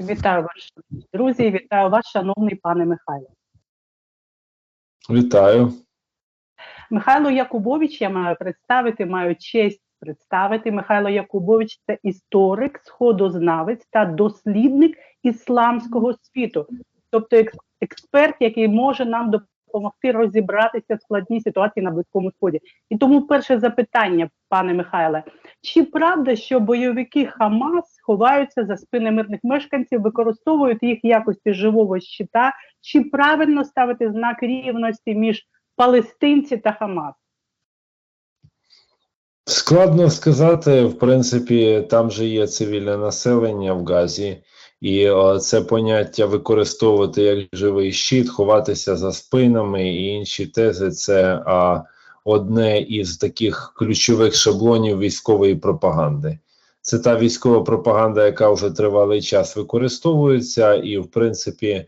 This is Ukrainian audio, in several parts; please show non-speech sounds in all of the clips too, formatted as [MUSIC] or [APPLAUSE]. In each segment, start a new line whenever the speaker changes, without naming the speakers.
Вітаю вас, друзі, вітаю вас, шановний пане Михайло.
Вітаю.
Михайло Якубович я маю представити, маю честь представити. Михайло Якубович це історик, сходознавець та дослідник ісламського світу, тобто експерт, який може нам допомогти розібратися в складній ситуації на Близькому Сході. І тому перше запитання, пане Михайле, чи правда, що бойовики Хамас ховаються за спини мирних мешканців, використовують їх якості живого щита? Чи правильно ставити знак рівності між палестинці та Хамас?
Складно сказати, в принципі, там же є цивільне населення в Газі, і це поняття використовувати як живий щит, ховатися за спинами і інші тези це а, одне із таких ключових шаблонів військової пропаганди. Це та військова пропаганда, яка вже тривалий час використовується, і в принципі.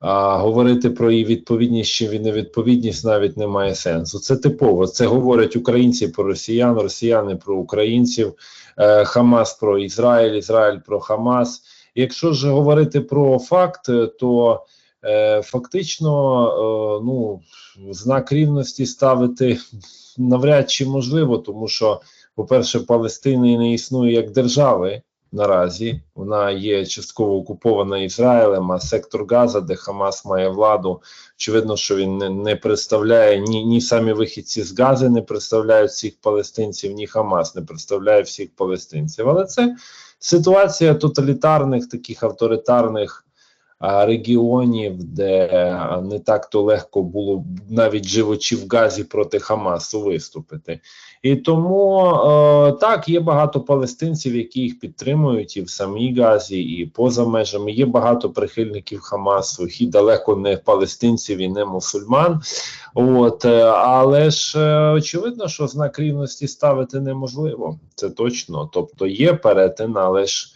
А говорити про її відповідність чи невідповідність навіть немає сенсу. Це типово. Це говорять українці про росіян, росіяни про українців, е, Хамас про Ізраїль, Ізраїль про Хамас. Якщо ж говорити про факт, то фактично е, ну, знак рівності ставити навряд чи можливо, тому що, по-перше, Палестини не існує як держави наразі. Вона є частково окупована Ізраїлем, а сектор Газа, де Хамас має владу, очевидно, що він не, не представляє ні, ні самі вихідці з Гази не представляють всіх палестинців, ні Хамас не представляє всіх палестинців. Але це ситуація тоталітарних, таких авторитарних. Регіонів, де не так то легко було навіть живучи в Газі проти Хамасу виступити, і тому так є багато палестинців, які їх підтримують і в самій Газі, і поза межами. Є багато прихильників Хамасу, і далеко не палестинців і не мусульман. От е, але ж е, очевидно, що знак рівності ставити неможливо. Це точно. Тобто є перетин, але ж.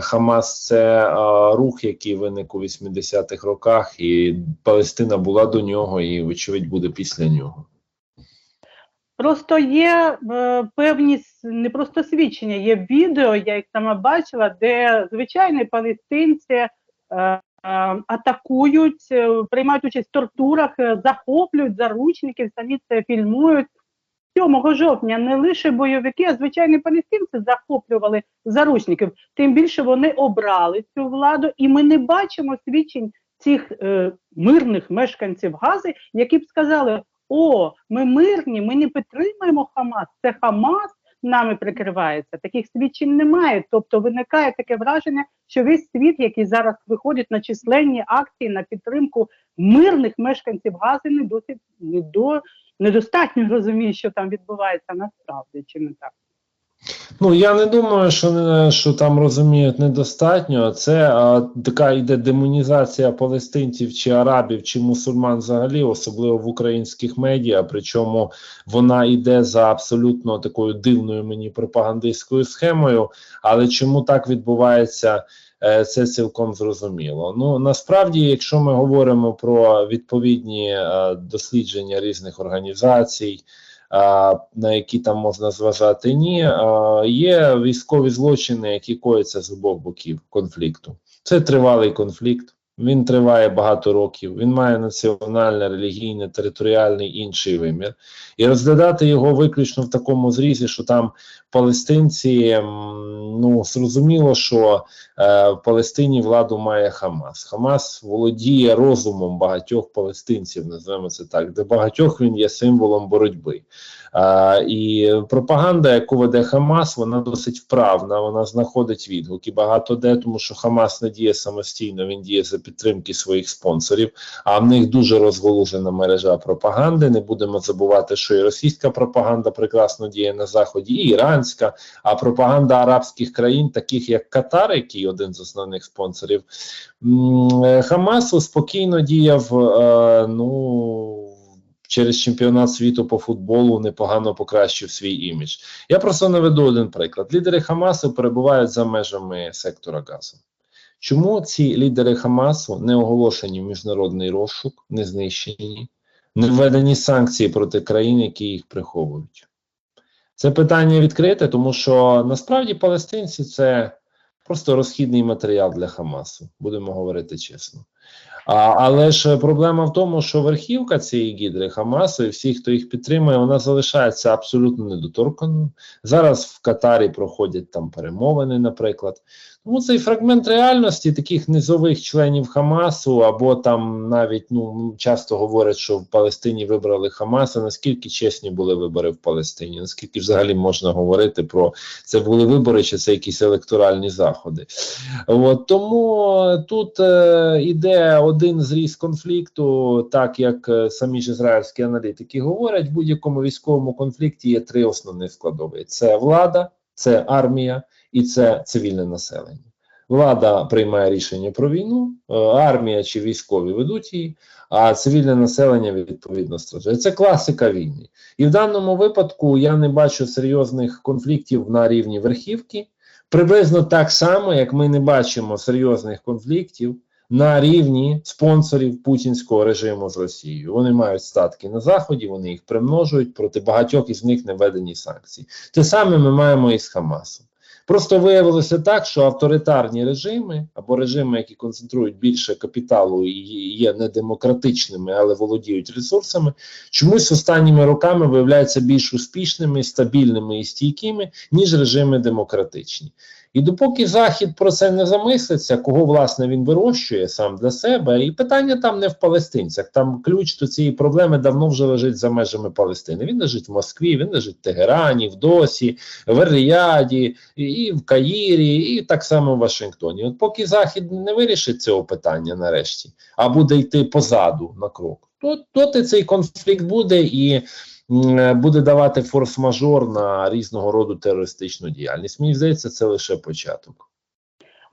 Хамас це рух, який виник у 80-х роках, і Палестина була до нього, і вочевидь буде після нього.
Просто є е, певні не просто свідчення, є відео, я їх сама бачила, де звичайні палестинці е, е, атакують, е, приймають участь в тортурах, е, захоплюють заручників, самі це фільмують. 7 жовтня не лише бойовики, а звичайні палестинці захоплювали заручників. Тим більше вони обрали цю владу, і ми не бачимо свідчень цих е, мирних мешканців Гази, які б сказали: о, ми мирні, ми не підтримуємо Хамас. Це Хамас нами прикривається. Таких свідчень немає. Тобто виникає таке враження, що весь світ, який зараз виходить на численні акції на підтримку мирних мешканців Гази, не досить не до недостатньо розуміє, що там відбувається насправді, чи не так.
Ну я не думаю, що не що там розуміють недостатньо. Це а, така йде демонізація палестинців чи арабів чи мусульман взагалі, особливо в українських медіа. Причому вона йде за абсолютно такою дивною мені пропагандистською схемою. Але чому так відбувається? е, Це цілком зрозуміло. Ну насправді, якщо ми говоримо про відповідні е, дослідження різних організацій, на які там можна зважати, ні. Є військові злочини, які коються з обох боків конфлікту. Це тривалий конфлікт. Він триває багато років. Він має національне, релігійне, територіальний інший вимір, і розглядати його виключно в такому зрізі, що там палестинці, ну зрозуміло, що е, в Палестині владу має Хамас. Хамас володіє розумом багатьох палестинців, називаємо це так, де багатьох він є символом боротьби. І пропаганда, яку веде Хамас, вона досить вправна. Вона знаходить відгуки багато де, тому що Хамас не діє самостійно, він діє за підтримки своїх спонсорів. А в них дуже розголужена мережа пропаганди. Не будемо забувати, що і російська пропаганда прекрасно діє на заході, і іранська, а пропаганда арабських країн, таких як Катар, який один з основних спонсорів Хамасу, спокійно діяв. Е, ну через чемпіонат світу по футболу непогано покращив свій імідж. Я просто наведу один приклад. Лідери Хамасу перебувають за межами сектора газу. Чому ці лідери Хамасу не оголошені в міжнародний розшук, не знищені, не введені санкції проти країн, які їх приховують? Це питання відкрите, тому що насправді палестинці це просто розхідний матеріал для Хамасу, будемо говорити чесно. А, але ж проблема в тому, що верхівка цієї гідри Хамасу і всі, хто їх підтримує, вона залишається абсолютно недоторканою. Зараз в Катарі проходять там перемовини, наприклад. Тому цей фрагмент реальності таких низових членів Хамасу, або там навіть ну часто говорять, що в Палестині вибрали Хамаса. Наскільки чесні були вибори в Палестині? Наскільки взагалі можна говорити про це були вибори, чи це якісь електоральні заходи? От тому тут е, іде один зріз конфлікту, так як е, самі ж ізраїльські аналітики говорять, в будь-якому військовому конфлікті є три основні складові: це влада, це армія і це цивільне населення. Влада приймає рішення про війну, е, армія чи військові ведуть її, а цивільне населення відповідно страждає. Це класика війни. І в даному випадку я не бачу серйозних конфліктів на рівні верхівки. Приблизно так само, як ми не бачимо серйозних конфліктів на рівні спонсорів путінського режиму з Росією. Вони мають статки на заході, вони їх примножують проти багатьох із них не введені санкції. Те саме ми маємо і з Хамасом. Просто виявилося так, що авторитарні режими або режими, які концентрують більше капіталу і є недемократичними, але володіють ресурсами, чомусь останніми роками виявляються більш успішними, стабільними і стійкими, ніж режими демократичні. І допоки Захід про це не замислиться, кого власне він вирощує сам для себе, і питання там не в палестинцях. Там ключ до цієї проблеми давно вже лежить за межами Палестини. Він лежить в Москві, він лежить в Тегерані, в Досі, в Ріяді, і, в Каїрі, і так само в Вашингтоні. От поки Захід не вирішить цього питання нарешті, а буде йти позаду на крок, то доти цей конфлікт буде і буде давати форс-мажор на різного роду терористичну діяльність. Мені здається, це лише початок.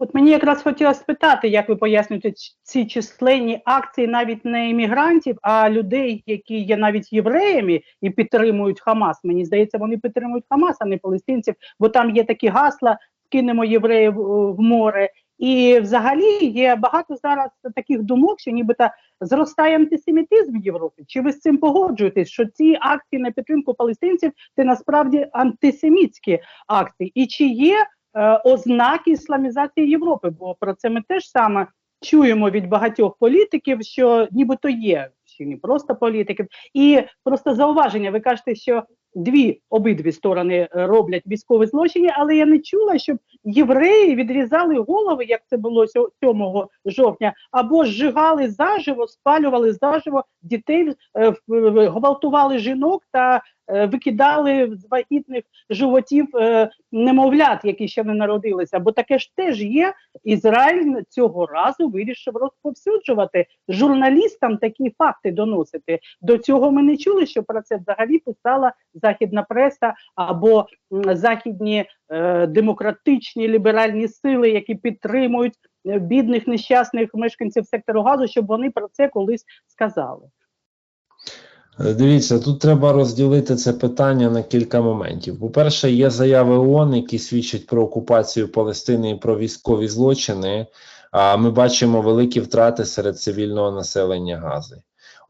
От мені якраз хотілося спитати, як ви пояснюєте ці численні акції навіть не іммігрантів, а людей, які є навіть євреями і підтримують Хамас. Мені здається, вони підтримують Хамас, а не палестинців, бо там є такі гасла: кинемо євреїв е, в море. І взагалі є багато зараз таких думок, що нібито зростає антисемітизм в Європі. Чи ви з цим погоджуєтесь, що ці акції на підтримку палестинців це насправді антисемітські акції? І чи є е, ознаки ісламізації Європи? Бо про це ми теж саме чуємо від багатьох політиків, що нібито є чи не просто політиків. І просто зауваження. Ви кажете, що дві обидві сторони е, роблять військові злочини, але я не чула, щоб євреї відрізали голови, як це було сьо- 7 жовтня, або зжигали заживо, спалювали заживо дітей, е, гвалтували жінок та е, викидали з вагітних животів е, немовлят, які ще не народилися. Бо таке ж теж є. Ізраїль цього разу вирішив розповсюджувати журналістам такі факти доносити. До цього ми не чули, що про це взагалі писала західна преса або західні демократичні ліберальні сили, які підтримують е, бідних нещасних мешканців сектору газу, щоб вони про це колись сказали.
Е, Дивіться, тут треба розділити це питання на кілька моментів. По-перше, є заяви ООН, які свідчать про окупацію Палестини і про військові злочини. А ми бачимо великі втрати серед цивільного населення Гази.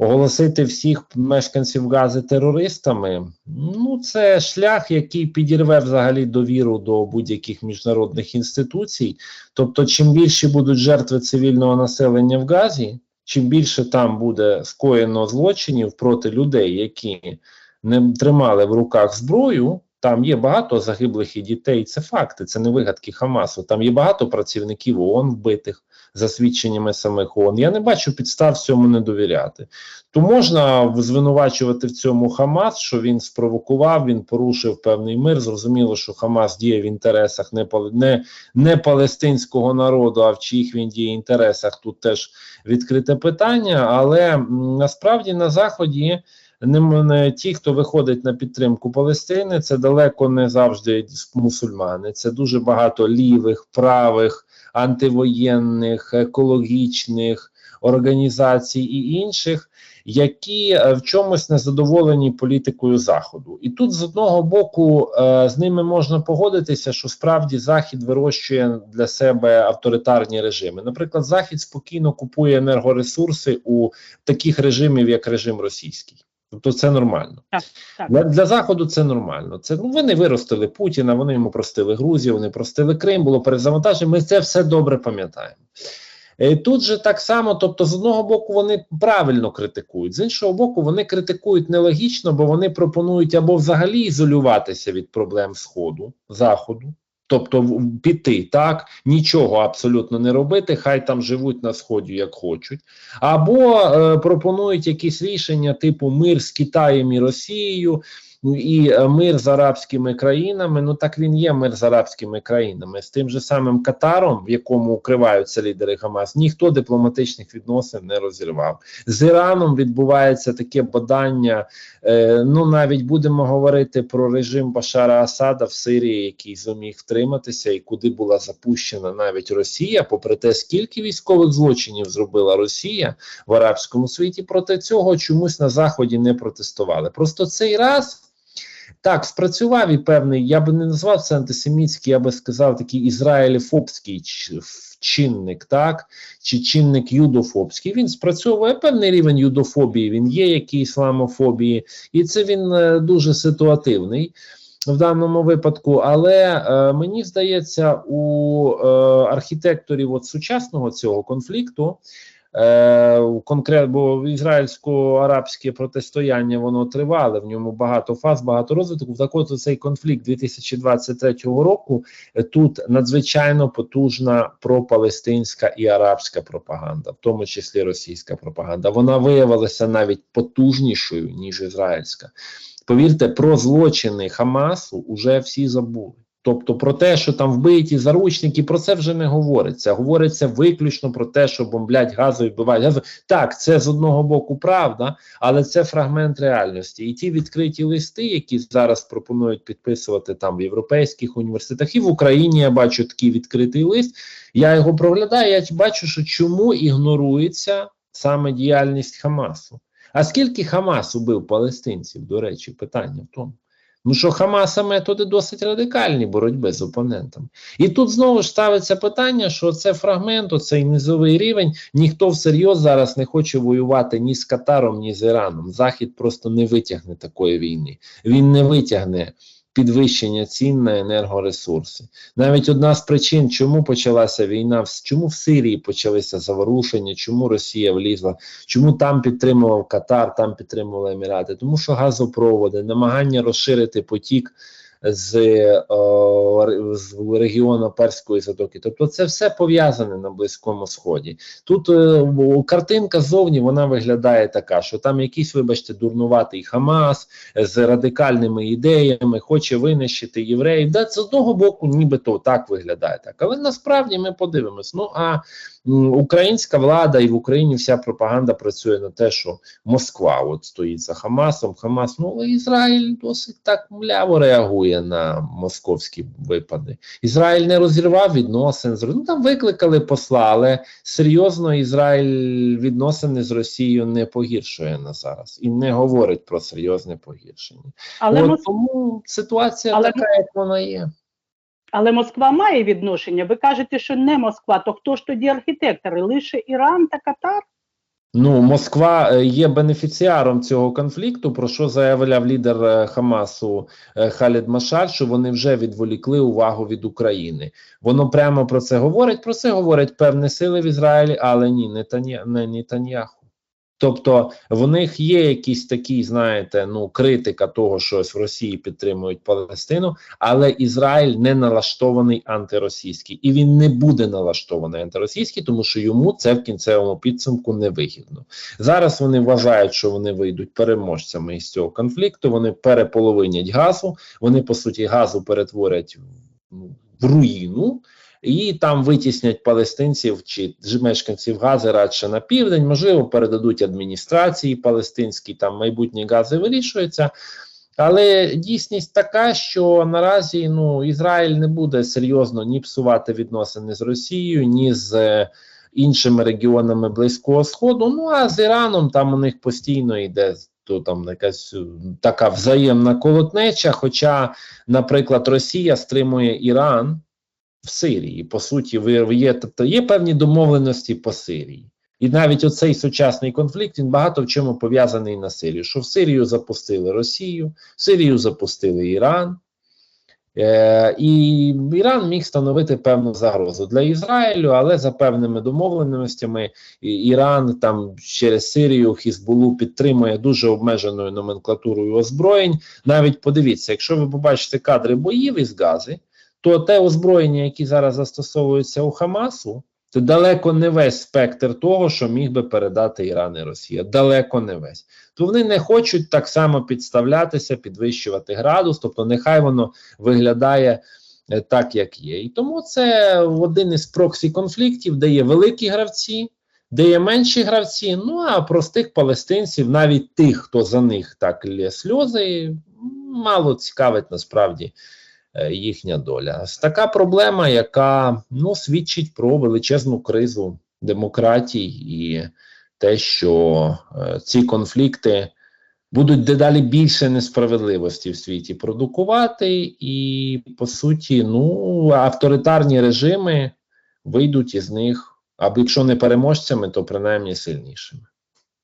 Оголосити всіх мешканців Гази терористами ну це шлях, який підірве взагалі довіру до будь-яких міжнародних інституцій. Тобто, чим більше будуть жертви цивільного населення в Газі, чим більше там буде скоєно злочинів проти людей, які не тримали в руках зброю. Там є багато загиблих і дітей. Це факти, це не вигадки Хамасу. Там є багато працівників ООН вбитих за свідченнями самих ООН. Я не бачу підстав цьому не довіряти. То можна звинувачувати в цьому Хамас, що він спровокував, він порушив певний мир. Зрозуміло, що Хамас діє в інтересах не, не, не палестинського народу, а в чиїх він діє інтересах. Тут теж відкрите питання. Але насправді на заході. Не, ті, хто виходить на підтримку Палестини, це далеко не завжди мусульмани. Це дуже багато лівих, правих, антивоєнних, екологічних організацій і інших, які е, в чомусь незадоволені політикою заходу. І тут з одного боку е, з ними можна погодитися, що справді захід вирощує для себе авторитарні режими. Наприклад, захід спокійно купує енергоресурси у таких режимів, як режим російський. Тобто це нормально.
Так, так.
Для, для Заходу це нормально. Це ну вони виростили Путіна, вони йому простили Грузію, вони простили Крим, було перезавантаження. Ми це все добре пам'ятаємо. Е, Тут же так само, тобто, з одного боку, вони правильно критикують, з іншого боку, вони критикують нелогічно, бо вони пропонують або взагалі ізолюватися від проблем Сходу, Заходу, тобто піти так, нічого абсолютно не робити, хай там живуть на сході як хочуть, або е, пропонують якісь рішення, типу мир з Китаєм і Росією. Ну, І е, мир з арабськими країнами, ну так він є мир з арабськими країнами. З тим же самим Катаром, в якому укриваються лідери Хамас, ніхто дипломатичних відносин не розірвав. З Іраном відбувається таке бадання. Е, ну навіть будемо говорити про режим Башара Асада в Сирії, який зуміг втриматися, і куди була запущена навіть Росія, попри те, скільки військових злочинів зробила Росія в арабському світі, проти цього чомусь на заході не протестували. Просто цей раз. Так, спрацював і певний, я би не назвав це антисемітський, я би сказав такий ізраїліфобський чинник, так, чи чинник юдофобський. Він спрацьовує певний рівень юдофобії, він є, як і ісламофобії, і це він е, дуже ситуативний в даному випадку. Але е, мені здається, у е, архітекторів от сучасного цього конфлікту. Е, конкретно бо ізраїльсько-арабське протистояння воно тривале, в ньому багато фаз, багато розвитків. Так от цей конфлікт 2023 року е, тут надзвичайно потужна пропалестинська і арабська пропаганда, в тому числі російська пропаганда. Вона виявилася навіть потужнішою ніж ізраїльська. Повірте, про злочини Хамасу уже всі забули. Тобто про те, що там вбиті заручники, про це вже не говориться. Говориться виключно про те, що бомблять газу і вбивають газу. Так, це з одного боку правда, але це фрагмент реальності. І ті відкриті листи, які зараз пропонують підписувати там в європейських університетах, і в Україні я бачу такий відкритий лист. Я його проглядаю. Я бачу, що чому ігнорується саме діяльність Хамасу. А скільки Хамас убив палестинців, до речі, питання в тому. Ну що Хамаса методи досить радикальні боротьби з опонентами. І тут знову ж ставиться питання, що це фрагмент, оцей низовий рівень. Ніхто всерйоз зараз не хоче воювати ні з Катаром, ні з Іраном. Захід просто не витягне такої війни. Він не витягне підвищення цін на енергоресурси. Навіть одна з причин, чому почалася війна, чому в Сирії почалися заворушення, чому Росія влізла, чому там підтримував Катар, там підтримували Емірати, тому що газопроводи, намагання розширити потік з, е, з регіону Перської затоки. Тобто, це все пов'язане на Близькому Сході. Тут е, картинка ззовні вона виглядає така, що там якийсь, вибачте, дурнуватий Хамас з радикальними ідеями, хоче винищити євреїв. Да, з одного боку, нібито так виглядає так. Але насправді ми подивимось. Ну а українська влада і в Україні вся пропаганда працює на те, що Москва от стоїть за Хамасом. Хамас, ну але Ізраїль досить так мляво реагує на московські випади. Ізраїль не розірвав відносин з ну, там викликали посла, але серйозно Ізраїль відносини з Росією не погіршує на зараз і не говорить про серйозне погіршення.
Але,
От
Мос...
тому ситуація
Але-
така, як вона є.
Але Москва має відношення. Ви кажете, що не Москва, то хто ж тоді архітектори? Лише Іран та Катар?
Ну, Москва е, є бенефіціаром цього конфлікту, про що заявляв лідер е, Хамасу е, Халід Машар, що вони вже відволікли увагу від України. Воно прямо про це говорить. Про це говорять певні сили в Ізраїлі, але ні, не Нетаньяху. Тобто в них є якісь такі, знаєте, ну критика того, що в Росії підтримують Палестину, але Ізраїль не налаштований антиросійський, і він не буде налаштований антиросійський, тому що йому це в кінцевому підсумку не вигідно. Зараз вони вважають, що вони вийдуть переможцями із цього конфлікту. Вони переполовинять газу. Вони по суті газу перетворять в, ну, руїну. І там витіснять палестинців чи мешканців Гази радше на південь, можливо, передадуть адміністрації палестинській, там майбутні гази вирішуються. Але дійсність така, що наразі ну, Ізраїль не буде серйозно ні псувати відносини з Росією, ні з е, іншими регіонами Близького Сходу. Ну а з Іраном там у них постійно йде то там якась е, така взаємна колотнеча. Хоча, наприклад, Росія стримує Іран в Сирії. По суті, ви є, тобто є певні домовленості по Сирії. І навіть оцей сучасний конфлікт він багато в чому пов'язаний на Сирію. Що в Сирію запустили Росію, в Сирію запустили Іран. Е, і Іран міг становити певну загрозу для Ізраїлю, але за певними домовленостями Іран там через Сирію Хізбулу підтримує дуже обмеженою номенклатурою озброєнь. Навіть подивіться, якщо ви побачите кадри боїв із Гази, то те озброєння, які зараз застосовуються у Хамасу, це далеко не весь спектр того, що міг би передати Іран і Росія. Далеко не весь. То вони не хочуть так само підставлятися, підвищувати градус, тобто нехай воно виглядає е, так, як є. І тому це один із проксі конфліктів, де є великі гравці, де є менші гравці. Ну а простих палестинців, навіть тих, хто за них так лє сльози, мало цікавить насправді їхня доля. Така проблема, яка ну, свідчить про величезну кризу демократій і те, що е, ці конфлікти будуть дедалі більше несправедливості в світі продукувати, і по суті, ну авторитарні режими вийдуть із них, або якщо не переможцями, то принаймні сильнішими.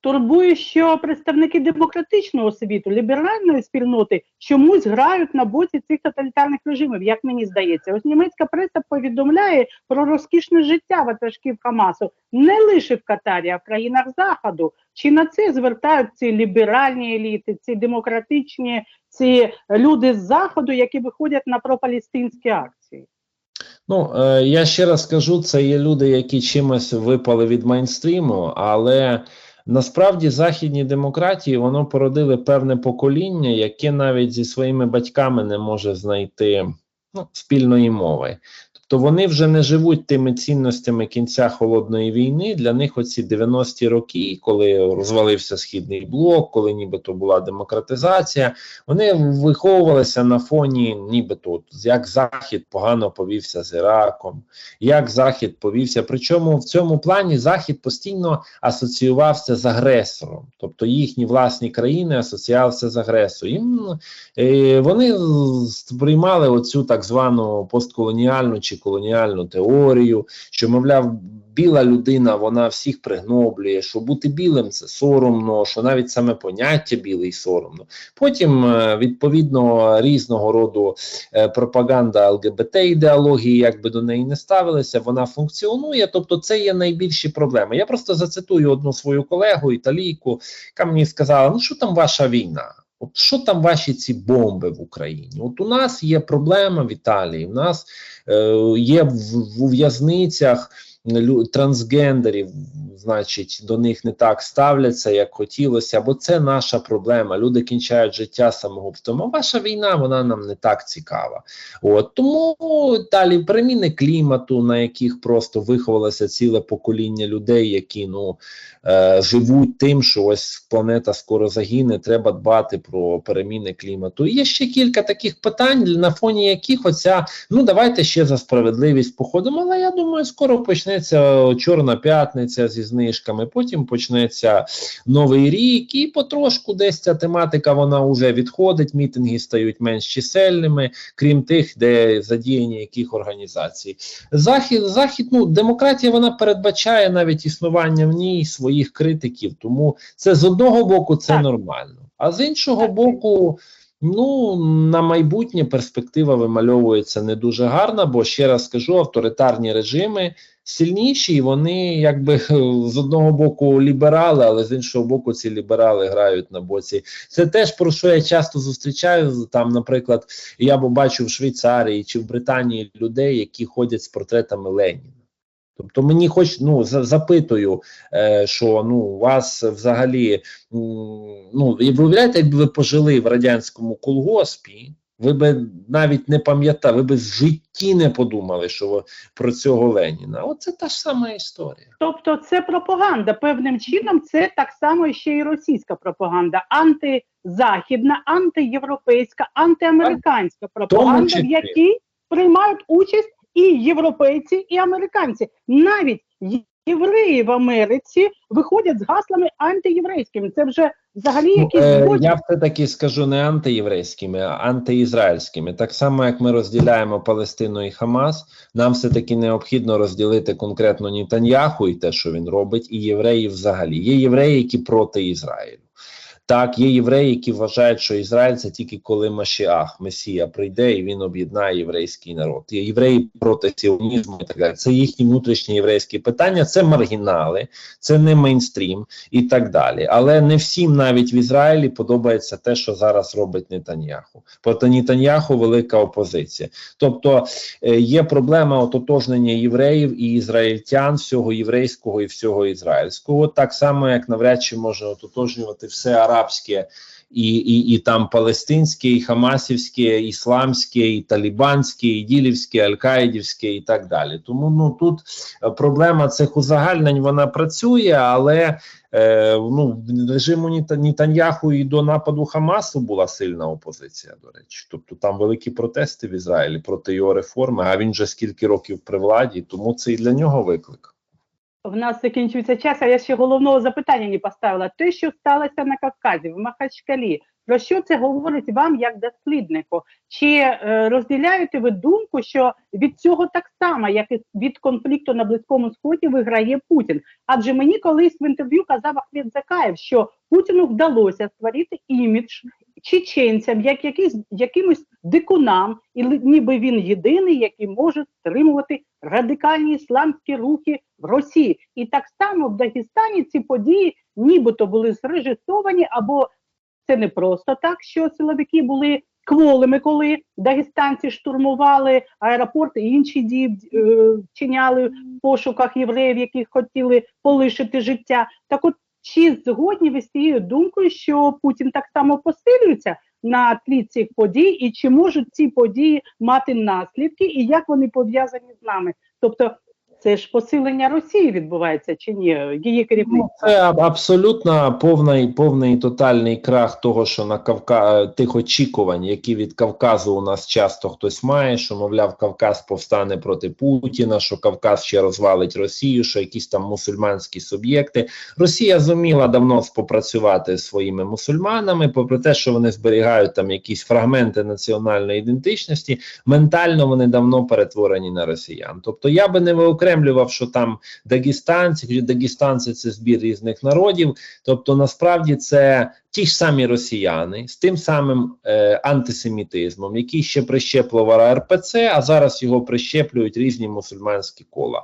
Турбує, що представники демократичного світу, ліберальної спільноти чомусь грають на боці цих тоталітарних режимів, як мені здається. Ось німецька преса повідомляє про розкішне життя ватажків Хамасу не лише в Катарі, а в країнах Заходу. Чи на це звертають ці ліберальні еліти, ці демократичні, ці люди з заходу, які виходять на пропалестинські акції?
Ну, е, я ще раз скажу, це є люди, які чимось випали від мейнстріму, але насправді західні демократії воно породили певне покоління, яке навіть зі своїми батьками не може знайти ну, спільної мови. Тобто вони вже не живуть тими цінностями кінця холодної війни. Для них оці 90-ті роки, коли розвалився східний блок, коли нібито була демократизація, вони виховувалися на фоні, нібито як Захід погано повівся з Іраком, як Захід повівся. Причому в цьому плані Захід постійно асоціювався з агресором, тобто їхні власні країни асоціювалися з агресором. Їм, е, вони сприймали оцю так звану постколоніальну чи колоніальну теорію, що, мовляв, біла людина вона всіх пригноблює, що бути білим це соромно, що навіть саме поняття білий соромно. Потім, е, відповідно, різного роду е, пропаганда ЛГБТ ідеології, як би до неї не ставилися, вона функціонує. Тобто, це є найбільші проблеми. Я просто зацитую одну свою колегу, італійку, яка мені сказала: ну що там ваша війна? От що там ваші ці бомби в Україні? От у нас є проблема в Італії. У нас е, є в, в в'язницях трансгендерів, значить, до них не так ставляться, як хотілося, бо це наша проблема. Люди кінчають життя самогубством. А ваша війна вона нам не так цікава. От тому далі переміни клімату, на яких просто виховалося ціле покоління людей, які ну е, живуть тим, що ось планета скоро загине. Треба дбати про переміни клімату. І є ще кілька таких питань, на фоні яких оця ну давайте ще за справедливість походимо. Але я думаю, скоро почнеться Чорна п'ятниця зі знижками. Потім почнеться новий рік, і потрошку десь ця тематика вона вже відходить. Мітинги стають менш чисельними, крім тих, де задіяні яких організацій. Захід, захід, ну демократія вона передбачає навіть існування в ній своїх критиків. Тому це з одного боку це
Так.
нормально, а з іншого
Так.
боку. Ну, на майбутнє перспектива вимальовується не дуже гарна, бо ще раз скажу, авторитарні режими сильніші, і вони якби [LAUGHS] з одного боку ліберали, але з іншого боку, ці ліберали грають на боці. Це теж про що я часто зустрічаю. Там, наприклад, я бачу в Швейцарії чи в Британії людей, які ходять з портретами Леніна. Тобто мені хоч ну запитую, е, що ну у вас взагалі ну і ви уявляєте, якби ви пожили в радянському колгоспі, ви би навіть не пам'ятали, ви би в житті не подумали, що ви про цього Леніна. Оце та ж сама історія.
Тобто це пропаганда. Певним чином це так само ще й російська пропаганда, антизахідна, антиєвропейська, антиамериканська пропаганда, в якій приймають участь і європейці, і американці. Навіть євреї в Америці виходять з гаслами антиєврейськими. Це вже взагалі
Ну,
якісь
е, я все-таки скажу не антиєврейськими, а антиізраїльськими. Так само, як ми розділяємо Палестину і Хамас, нам все-таки необхідно розділити конкретно Нітаньяху і те, що він робить, і євреїв взагалі. Є євреї, які проти Ізраїлю. Так, є євреї, які вважають, що Ізраїль це тільки коли Машіах, Месія прийде і він об'єднає єврейський народ. Є євреї проти сіонізму і так далі. Це їхні внутрішні єврейські питання, це маргінали, це не мейнстрім і так далі. Але не всім навіть в Ізраїлі подобається те, що зараз робить Нетаньяху. Проти Нетаньяху велика опозиція. Тобто е, є проблема ототожнення євреїв і ізраїльтян, всього єврейського і всього ізраїльського, так само як навряд чи може ототожнювати все арабське. І, і, і там палестинське, і хамасівське, і ісламське, і талібанське, і ділівське, аль-Каїдівське і так далі. Тому ну тут е, проблема цих узагальнень вона працює, але е, ну, режиму Нітаньяху і до нападу Хамасу була сильна опозиція. До речі, тобто там великі протести в Ізраїлі проти його реформи. А він вже скільки років при владі, тому це і для нього виклик.
В нас закінчується час, а я ще головного запитання не поставила. Те, що сталося на Кавказі, в Махачкалі, про що це говорить вам як досліднику? Чи е, розділяєте ви думку, що від цього так само, як і від конфлікту на Близькому Сході, виграє Путін? Адже мені колись в інтерв'ю казав Ахмед Закаєв, що Путіну вдалося створити імідж чеченцям, як якийсь якимось дикунам, і ніби він єдиний, який може стримувати радикальні ісламські рухи в Росії. І так само в Дагестані ці події нібито були зрежисовані, або це не просто так, що силовики були кволими, коли дагестанці штурмували аеропорт і інші дії е, вчиняли в пошуках євреїв, які хотіли полишити життя. Так от чи згодні ви з цією думкою, що Путін так само посилюється на тлі цих подій, і чи можуть ці події мати наслідки, і як вони пов'язані з нами? Тобто, це ж посилення Росії відбувається чи ні? Її керівництво?
Ну, Це абсолютно повний, повний тотальний крах того, що на Кавка тих очікувань, які від Кавказу у нас часто хтось має, що мовляв, Кавказ повстане проти Путіна, що Кавказ ще розвалить Росію, що якісь там мусульманські суб'єкти. Росія зуміла давно спопрацювати зі своїми мусульманами, попри те, що вони зберігають там якісь фрагменти національної ідентичності, ментально вони давно перетворені на росіян. Тобто я би не виокремлював, що там дагестанці, дагестанці це збір різних народів. Тобто, насправді це ті ж самі росіяни з тим самим е, антисемітизмом, який ще прищеплював РПЦ, а зараз його прищеплюють різні мусульманські кола.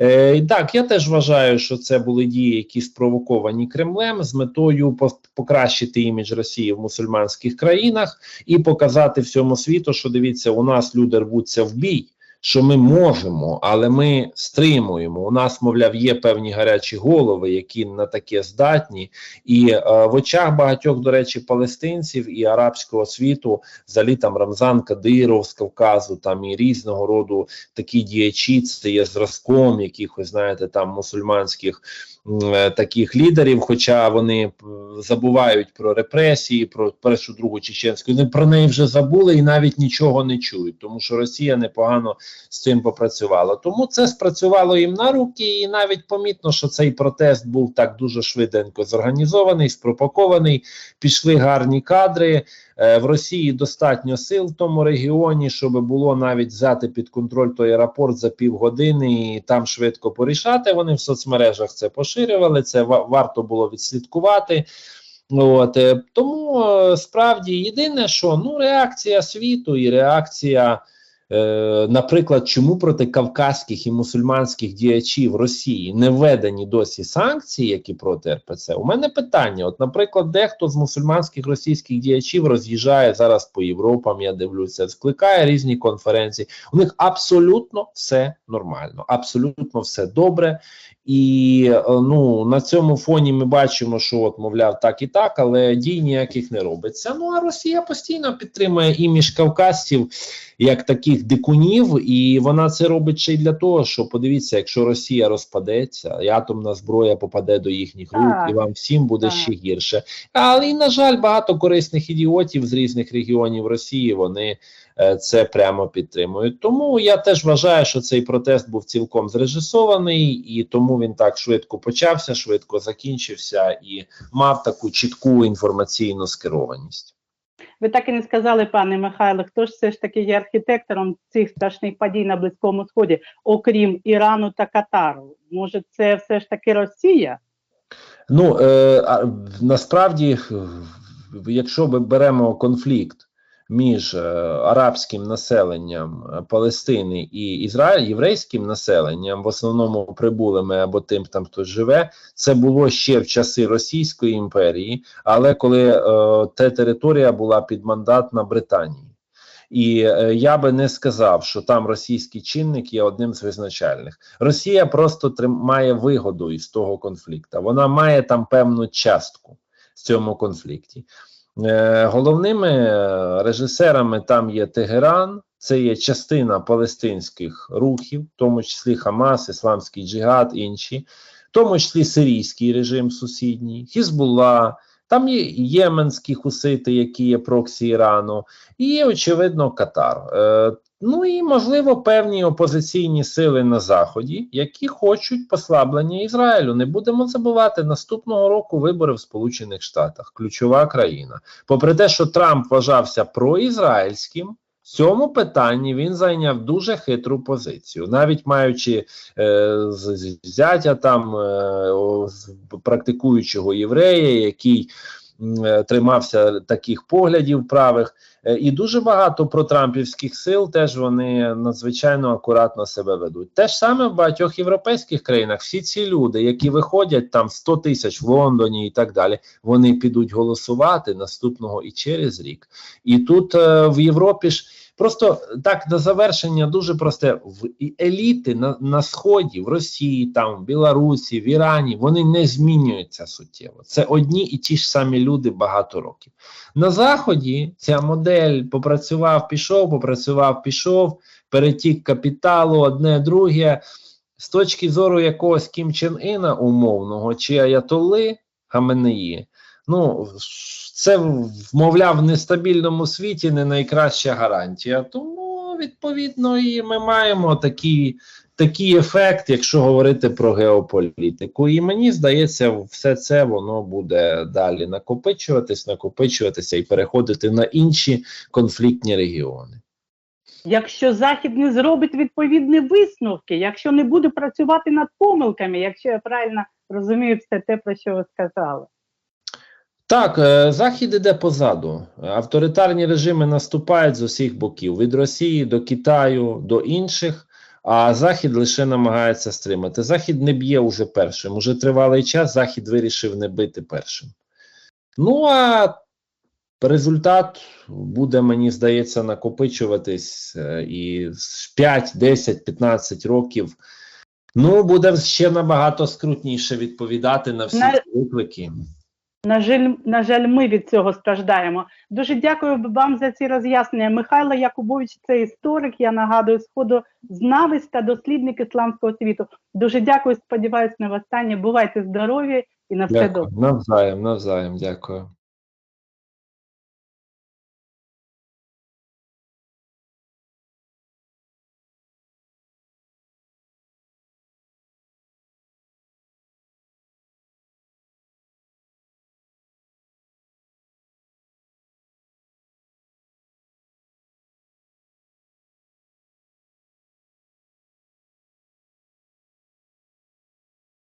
Е, так, я теж вважаю, що це були дії, які спровоковані Кремлем з метою покращити імідж Росії в мусульманських країнах і показати всьому світу, що дивіться, у нас люди рвуться в бій. Що ми можемо, але ми стримуємо. У нас, мовляв, є певні гарячі голови, які на таке здатні, і е, в очах багатьох, до речі, палестинців і арабського світу, взагалі там Рамзан Кадиров з Кавказу, там і різного роду такі діячі, це є зразком якихось, знаєте, там мусульманських таких лідерів, хоча вони е, забувають про репресії, про першу другу чеченську. Вони про неї вже забули і навіть нічого не чують, тому що Росія непогано з цим попрацювала. Тому це спрацювало їм на руки, і навіть помітно, що цей протест був так дуже швиденько зорганізований, спропакований. Пішли гарні кадри. Е, В Росії достатньо сил в тому регіоні, щоб було навіть взяти під контроль той аеропорт за півгодини і там швидко порішати. Вони в соцмережах це поширювали. Це варто було відслідкувати. От е, тому е, справді єдине, що ну реакція світу і реакція. Е, наприклад, чому проти кавказьких і мусульманських діячів Росії не введені досі санкції, які проти РПЦ? У мене питання: от, наприклад, дехто з мусульманських російських діячів роз'їжджає зараз по Європам, я дивлюся, скликає різні конференції. У них абсолютно все нормально, абсолютно все добре. І е, ну на цьому фоні ми бачимо, що от, мовляв, так і так, але дій ніяких не робиться. Ну а Росія постійно підтримує імідж кавказців як таких дикунів, і вона це робить ще й для того, що подивіться, якщо Росія розпадеться, і атомна зброя попаде до їхніх рук,
Так.
і вам всім буде
Так.
ще гірше. Але і на жаль, багато корисних ідіотів з різних регіонів Росії вони це прямо підтримують. Тому я теж вважаю, що цей протест був цілком зрежисований, і тому він так швидко почався, швидко закінчився і мав таку чітку інформаційну скерованість.
Ви так і не сказали, пане Михайло, хто ж все ж таки є архітектором цих страшних подій на Близькому Сході, окрім Ірану та Катару? Може, це все ж таки Росія?
Ну е, насправді, якщо ми беремо конфлікт між е, арабським населенням е, Палестини і Ізраїль, єврейським населенням, в основному прибулими або тим, там хто живе, це було ще в часи Російської імперії, але коли е, та територія була підмандатна Британії. І е, я би не сказав, що там російський чинник є одним з визначальних. Росія просто трим, має вигоду із того конфлікту. Вона має там певну частку в цьому конфлікті. Е, головними е, режисерами там є Тегеран, це є частина палестинських рухів, в тому числі Хамас, Ісламський джигад, інші, в тому числі сирійський режим сусідній, Хізбулла. Там є єменські хусити, які є проксі Ірану, і, очевидно, Катар. Ну і, можливо, певні опозиційні сили на Заході, які хочуть послаблення Ізраїлю. Не будемо забувати, наступного року вибори в Сполучених Штатах, ключова країна. Попри те, що Трамп вважався проізраїльським, в цьому питанні він зайняв дуже хитру позицію, навіть маючи е, зятя там е, практикуючого єврея, який тримався таких поглядів правих, Е, і дуже багато протрампівських сил теж вони надзвичайно акуратно себе ведуть. Те ж саме в багатьох європейських країнах. Всі ці люди, які виходять там 100 тисяч в Лондоні і так далі, вони підуть голосувати наступного і через рік. І тут е, в Європі ж. Просто так на завершення дуже просте в еліти на, на сході, в Росії, там в Білорусі, в Ірані вони не змінюються суттєво. Це одні і ті ж самі люди багато років. На заході ця модель попрацював, пішов, попрацював, пішов, перетік капіталу, одне друге. З точки зору якогось Кім Чен Іна умовного чи Аятоли Хаменеї, ну це вмовляв в нестабільному світі не найкраща гарантія. Тому відповідно і ми маємо такий, такий ефект, якщо говорити про геополітику. І мені здається, все це воно буде далі накопичуватись, накопичуватися і переходити на інші конфліктні регіони.
Якщо Захід не зробить відповідні висновки, якщо не буде працювати над помилками, якщо я правильно розумію все те, про що ви сказали.
Так, е, Захід іде позаду. Авторитарні режими наступають з усіх боків: від Росії до Китаю до інших. А Захід лише намагається стримати. Захід не б'є уже першим. Уже тривалий час Захід вирішив не бити першим. Ну а результат буде, мені здається, накопичуватись е, і з 5, 10, 15 років. Ну, буде ще набагато скрутніше відповідати на всі виклики.
На жаль, на жаль, ми від цього страждаємо. Дуже дякую вам за ці роз'яснення. Михайло Якубович, це історик, я нагадую, сходу знавець та дослідник ісламського світу. Дуже дякую, сподіваюся на востаннє. Бувайте здорові і на все добре.
Навзаєм, навзаєм, дякую.